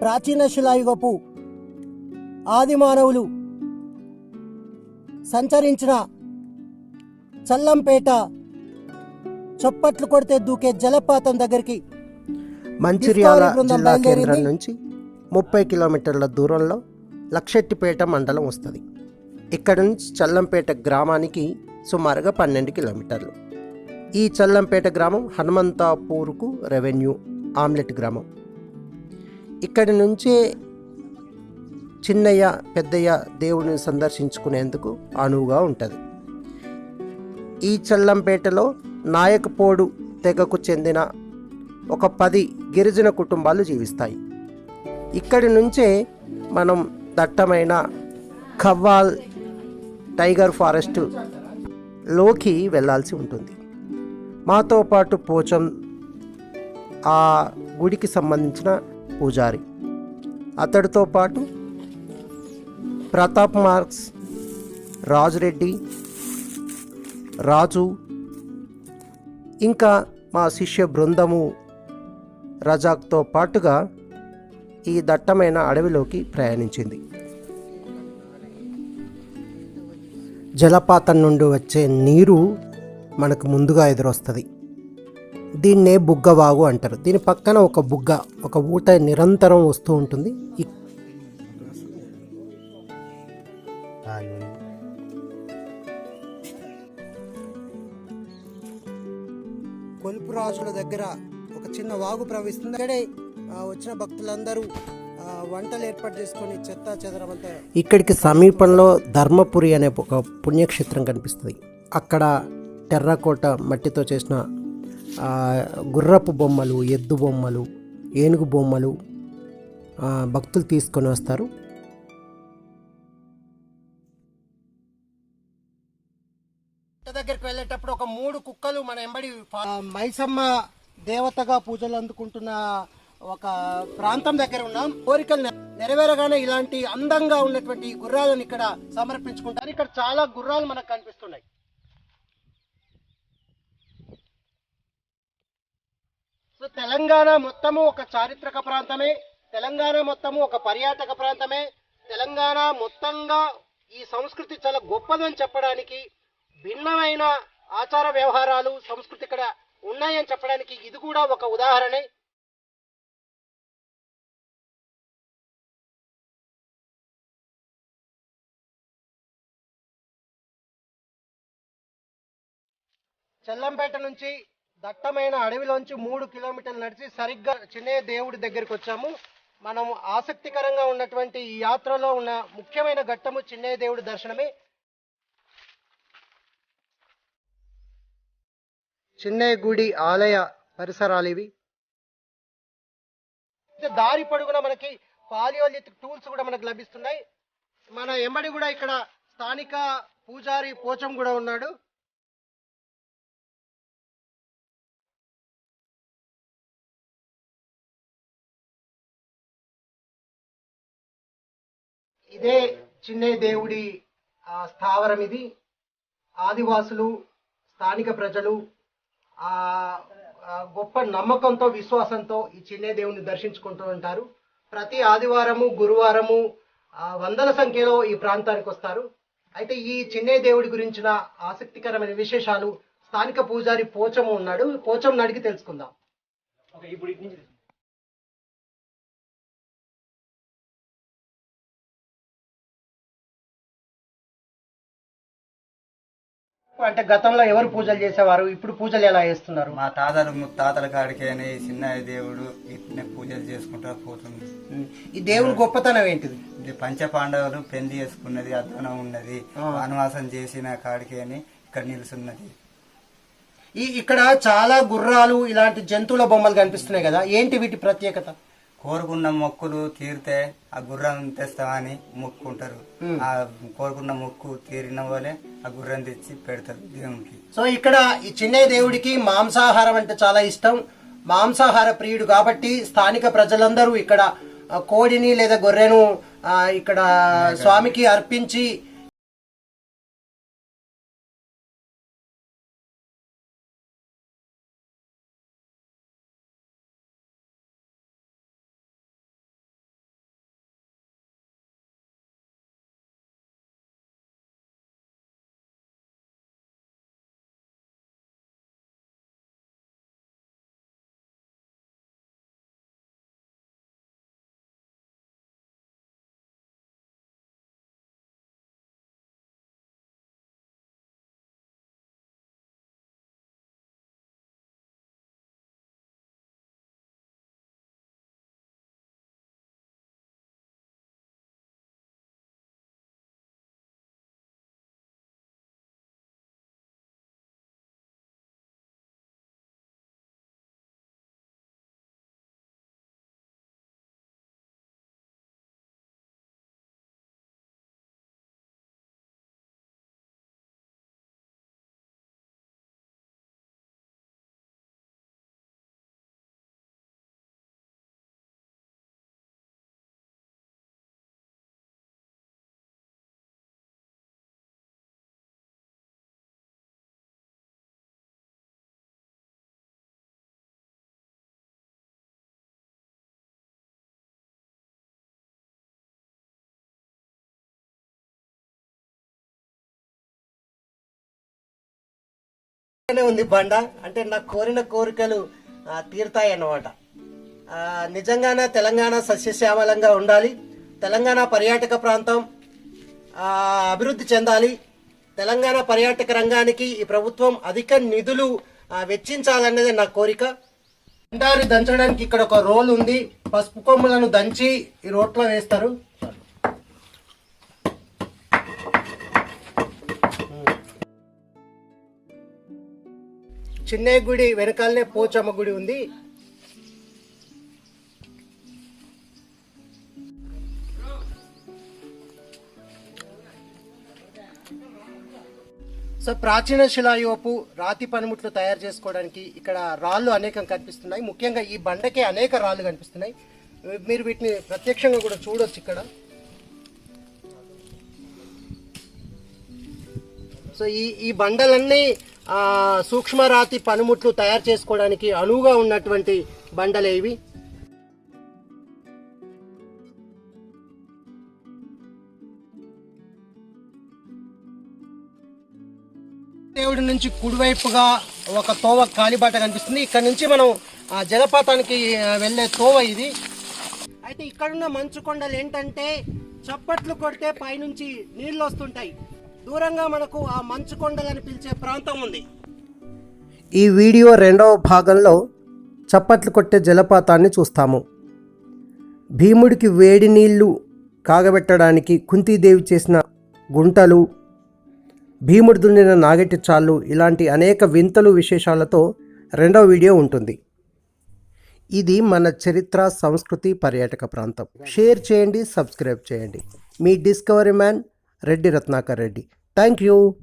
ప్రాచీన శిలాయుగపు ఆది మానవులు సంచరించిన చల్లంపేట చప్పట్లు కొడితే దూకే జలపాతం దగ్గరికి మంచిర్యాల జిల్లా కేంద్రం. నుంచి ముప్పై కిలోమీటర్ల దూరంలో లక్షెట్టిపేట మండలం వస్తుంది ఇక్కడ నుంచి చల్లంపేట గ్రామానికి సుమారుగా పన్నెండు కిలోమీటర్లు ఈ చల్లంపేట గ్రామం హనుమంతాపూర్కు రెవెన్యూ ఆమ్లెట్ గ్రామం. ఇక్కడి నుంచే చిన్నయ్య పెద్దయ్య దేవుడిని సందర్శించుకునేందుకు అనువుగా ఉంటుంది. ఈ చల్లంపేటలో నాయకపోడు తెగకు చెందిన ఒక పది గిరిజన కుటుంబాలు జీవిస్తాయి. ఇక్కడి నుంచే మనం దట్టమైన ఖవ్వాల్ టైగర్ ఫారెస్ట్లోకి వెళ్ళాల్సి ఉంటుంది. మాతో పాటు పోచం ఆ గుడికి సంబంధించిన పూజారి. అతడితో పాటు ప్రతాప్ మార్క్స్ రాజురెడ్డి రాజు ఇంకా మా శిష్య బృందము రజాక్తో పాటుగా ఈ దట్టమైన అడవిలోకి ప్రయాణించింది. జలపాతం నుండి వచ్చే నీరు మనకు ముందుగా ఎదురొస్తుంది. దీన్నే బుగ్గవాగు అంటారు. దీని పక్కన ఒక బుగ్గ ఒక ఊట నిరంతరం వస్తూ ఉంటుంది. కొలుపు రాజుల దగ్గర ఒక చిన్న వాగు ప్రవహిస్తుంది. అక్కడే వచ్చిన భక్తులందరూ వంటలు ఏర్పాటు చేసుకొని చెత్త చెదరమంతా ఇక్కడికి సమీపంలో ధర్మపురి అనే ఒక పుణ్యక్షేత్రం కనిపిస్తుంది. అక్కడ టెర్రకోట మట్టితో చేసిన గుర్రపు బొమ్మలు ఎద్దు బొమ్మలు ఏనుగు బొమ్మలు భక్తులు తీసుకొని వస్తారు. దగ్గరికి వెళ్ళేటప్పుడు ఒక మూడు కుక్కలు మన ఎంబడి మైసమ్మ దేవతగా పూజలు అందుకుంటున్న ఒక ప్రాంతం దగ్గర ఉన్నాం. కోరికలు నెరవేరగానే ఇలాంటి అందంగా ఉన్నటువంటి గుర్రాలను ఇక్కడ సమర్పించుకుంటారు. ఇక్కడ చాలా గుర్రాలు మనకు కనిపిస్తున్నాయి. సో తెలంగాణ మొత్తము ఒక చారిత్రక ప్రాంతమే తెలంగాణ మొత్తము ఒక పర్యాటక ప్రాంతమే తెలంగాణ మొత్తంగా ఈ సంస్కృతి చాలా గొప్పదని చెప్పడానికి భిన్నమైన ఆచార వ్యవహారాలు సంస్కృతి ఇక్కడ ఉన్నాయని చెప్పడానికి ఇది కూడా ఒక ఉదాహరణే. చెల్లంపేట నుంచి దట్టమైన అడవిలోంచి మూడు కిలోమీటర్లు నడిచి సరిగ్గా చిన్నయ్య దేవుడి దగ్గరికి వచ్చాము. మనం ఆసక్తికరంగా ఉన్నటువంటి ఈ యాత్రలో ఉన్న ముఖ్యమైన ఘట్టము చిన్నయ్య దేవుడి దర్శనమే. చిన్నయ్య గుడి ఆలయ పరిసరాలు ఇవి. దారి పొడుగున మనకి పాలియోలిత్ టూల్స్ కూడా మనకు లభిస్తున్నాయి. మన ఎంబడి కూడా ఇక్కడ స్థానిక పూజారి పోచం కూడా ఉన్నాడు. ఇదే చిన్నయ్య దేవుడి స్థావరం ఇది ఆదివాసులు స్థానిక ప్రజలు గొప్ప నమ్మకంతో విశ్వాసంతో ఈ చిన్నయ్య దేవుని దర్శించుకుంటూ ఉంటారు. ప్రతి ఆదివారము గురువారము వందల సంఖ్యలో ఈ ప్రాంతానికి వస్తారు. అయితే ఈ చిన్నయ్య దేవుడి గురించిన ఆసక్తికరమైన విశేషాలు స్థానిక పూజారి పోచము ఉన్నాడు. పోచం అడిగి తెలుసుకుందాం. అంటే గతంలో ఎవరు పూజలు చేసేవారు? ఇప్పుడు పూజలు ఎలా చేస్తున్నారు? మా తాతలు ముత్తాతల కాడికి అని చిన్నయ్య దేవుడు ఇట్నే పూజలు చేసుకుంటా పోతుంది. ఈ దేవుని గొప్పతనం ఏంటిది? ఇది పంచ పాండవులు పెళ్ళి చేసుకున్నది అధ్వానం ఉన్నది వనవాసం చేసిన కాడికి అని ఇక్కడ నిలుసున్నది. ఈ ఇక్కడ చాలా గుర్రాలు ఇలాంటి జంతువుల బొమ్మలు కనిపిస్తున్నాయి కదా. ఏంటి వీటి ప్రత్యేకత? కోరుకున్న మొక్కులు తీరితే ఆ గుర్రం తెస్తామని మొక్కుకుంటారు ఆ కోరుకున్న మొక్కు తీరిన వాళ్ళే ఆ గుర్రం తెచ్చి పెడతారు దేవునికి. సో ఇక్కడ ఈ చిన్నయ్య దేవుడికి మాంసాహారం అంటే చాలా ఇష్టం. మాంసాహార ప్రియుడు కాబట్టి స్థానిక ప్రజలందరూ ఇక్కడ కోడిని లేదా గొర్రెను ఇక్కడ స్వామికి అర్పించి ఉంది బండ. అంటే నాకు కోరిన కోరికలు తీరుతాయి అన్నమాట నిజంగానే తెలంగాణ సస్యశ్యామలంగా ఉండాలి. తెలంగాణ పర్యాటక ప్రాంతం అభివృద్ధి చెందాలి. తెలంగాణ పర్యాటక రంగానికి ఈ ప్రభుత్వం అధిక నిధులు వెచ్చించాలన్నదే నా కోరిక. బండారి దంచడానికి ఇక్కడ ఒక రోల్ ఉంది. పసుపు కొమ్ములను దంచి ఈ రోట్లో వేస్తారు. చిన్నయ్య గుడి వెనకాలనే పోచమ్మ గుడి ఉంది. సో ప్రాచీన శిలాయోపు రాతి పనిముట్లు తయారు చేసుకోవడానికి ఇక్కడ రాళ్ళు అనేకం కనిపిస్తున్నాయి. ముఖ్యంగా ఈ బండకే అనేక రాళ్ళు కనిపిస్తున్నాయి. మీరు వీటిని ప్రత్యక్షంగా కూడా చూడొచ్చు ఇక్కడ. సో ఈ ఈ బండలన్నీ సూక్ష్మరాతి పనిముట్లు తయారు చేసుకోవడానికి అనువుగా ఉన్నటువంటి బండలే ఇవి. దేవుడి నుంచి కుడివైపుగా ఒక తోవ కాలిబాట కనిపిస్తుంది. ఇక్కడ నుంచి మనం ఆ జలపాతానికి వెళ్ళే తోవ ఇది. అయితే ఇక్కడున్న మంచు కొండలు ఏంటంటే చప్పట్లు కొడితే పైనుంచి నీళ్ళు వస్తుంటాయి. దూరంగా మనకు ఆ మంచు కొండలని పిలిచే ప్రాంతం ఉంది. ఈ వీడియో రెండవ భాగంలో చప్పట్లు కొట్టే జలపాతాన్ని చూస్తాము. భీముడికి వేడి నీళ్ళు కాగబెట్టడానికి కుంతీదేవి చేసిన గుంటలు భీముడు దున్నిన నాగటి చాళ్ళు ఇలాంటి అనేక వింతలు విశేషాలతో రెండవ వీడియో ఉంటుంది. ఇది మన చరిత్ర సంస్కృతి పర్యాటక ప్రాంతం. షేర్ చేయండి సబ్స్క్రైబ్ చేయండి. మీ discovery man Reddy Ratnakar Reddy. Thank you.